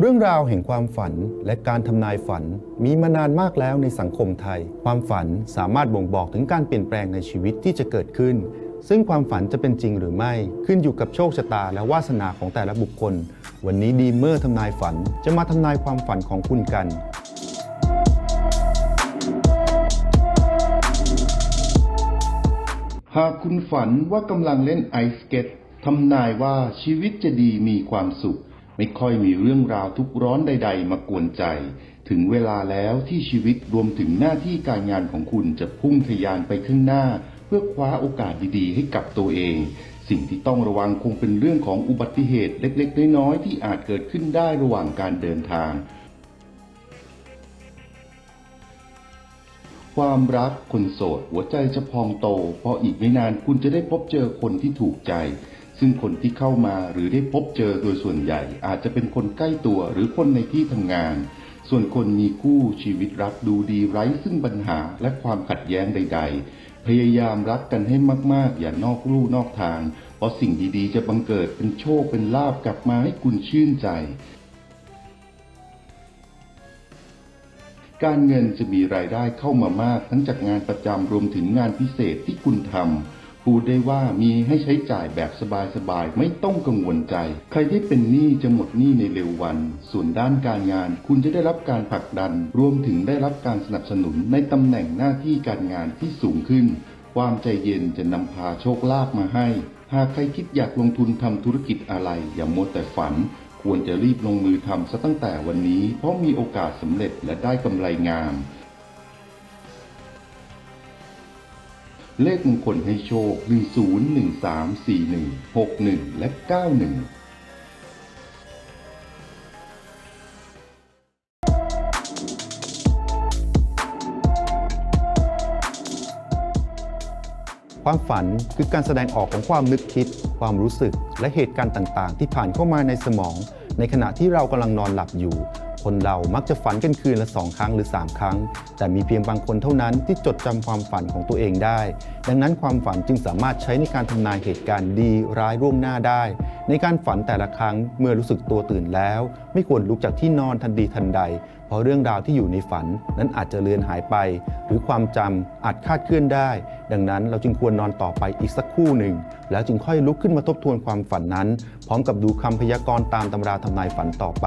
เรื่องราวแห่งความฝันและการทำนายฝันมีมานานมากแล้วในสังคมไทย ความฝันสามารถบ่งบอกถึงการเปลี่ยนแปลงในชีวิตที่จะเกิดขึ้น ซึ่งความฝันจะเป็นจริงหรือไม่ขึ้นอยู่กับโชคชะตาและวาสนาของแต่ละบุคคล วันนี้ดีเมอร์ทำนายฝันจะมาทำนายความฝันของคุณกันหากคุณฝันว่ากำลังเล่นไอสเก็ตทำนายว่าชีวิตจะดีมีความสุข ไม่ค่อยมีเรื่องราวทุกร้อนใด ๆ มากวนใจ ถึงเวลาแล้วที่ชีวิตรวมถึงหน้าที่การงานของคุณจะพุ่งทะยานไปข้างหน้า เพื่อคว้าโอกาสดีๆ ให้กับตัวเอง สิ่งที่ต้องระวังคงเป็นเรื่องของอุบัติเหตุเล็กๆ น้อยๆที่อาจเกิดขึ้นได้ระหว่างการเดินทางความรักคนโสดหัวใจจะพองโต เพราะอีกไม่นานคุณจะได้พบเจอคนที่ถูกใจ ซึ่งคนที่เข้ามาหรือได้พบเจอโดยส่วนใหญ่ อาจจะเป็นคนใกล้ตัวหรือคนในที่ทำงาน ส่วนคนมีคู่ชีวิตรักดูดีไร้ซึ่งปัญหาและความขัดแย้งใด ๆ พยายามรักกันให้มาก ๆ อย่านอกลู่นอกทาง เพราะสิ่งดีๆ จะบังเกิดเป็นโชคเป็นลาบกลับมาให้คุณชื่นใจการเงินจะมีรายได้เข้ามามากทั้งจากงานประจำรวมถึงงานพิเศษที่คุณทำ พูดได้ว่ามีให้ใช้จ่ายแบบสบายๆ ไม่ต้องกังวลใจ ใครที่เป็นหนี้จะหมดหนี้ในเร็ววัน ส่วนด้านการงาน คุณจะได้รับการผลักดัน รวมถึงได้รับการสนับสนุนในตำแหน่งหน้าที่การงานที่สูงขึ้น ความใจเย็นจะนำพาโชคลาภมาให้ หากใครคิดอยากลงทุนทำธุรกิจอะไร อย่ามัวแต่ฝัน ควรจะรีบลงมือทำซะตั้งแต่วันนี้ เพราะมีโอกาสสำเร็จและได้กำไรงาม เลขมงคลให้โชค 10 13 41 61 และ 91ความฝันคือการแสดงออกของความนึกคิด ความรู้สึก และเหตุการณ์ต่าง ๆ ที่ผ่านเข้ามาในสมอง ในขณะที่เรากำลังนอนหลับอยู่ คนเรามักจะฝันกันคืนละสองครั้งหรือ 3 ครั้ง แต่มีเพียงบางคนเท่านั้นที่จดจำความฝันของตัวเองได้ ดังนั้นความฝันจึงสามารถใช้ในการทำนายเหตุการณ์ดีร้ายร่วงหน้าได้ ในการฝันแต่ละครั้งเมื่อรู้สึกตัวตื่นแล้ว ไม่ควรลุกจากที่นอนทันทีทันใด เพราะเรื่องราวที่อยู่ในฝันนั้นอาจจะเลือนหายไป หรือความจำอาจคาดเคลื่อนได้ ดังนั้นเราจึงควรนอนต่อไปอีกสักครู่หนึ่ง แล้วจึงค่อยลุกขึ้นมาทบทวนความฝันนั้น พร้อมกับดูคำพยากรณ์ตามตำราทำนายฝันต่อไป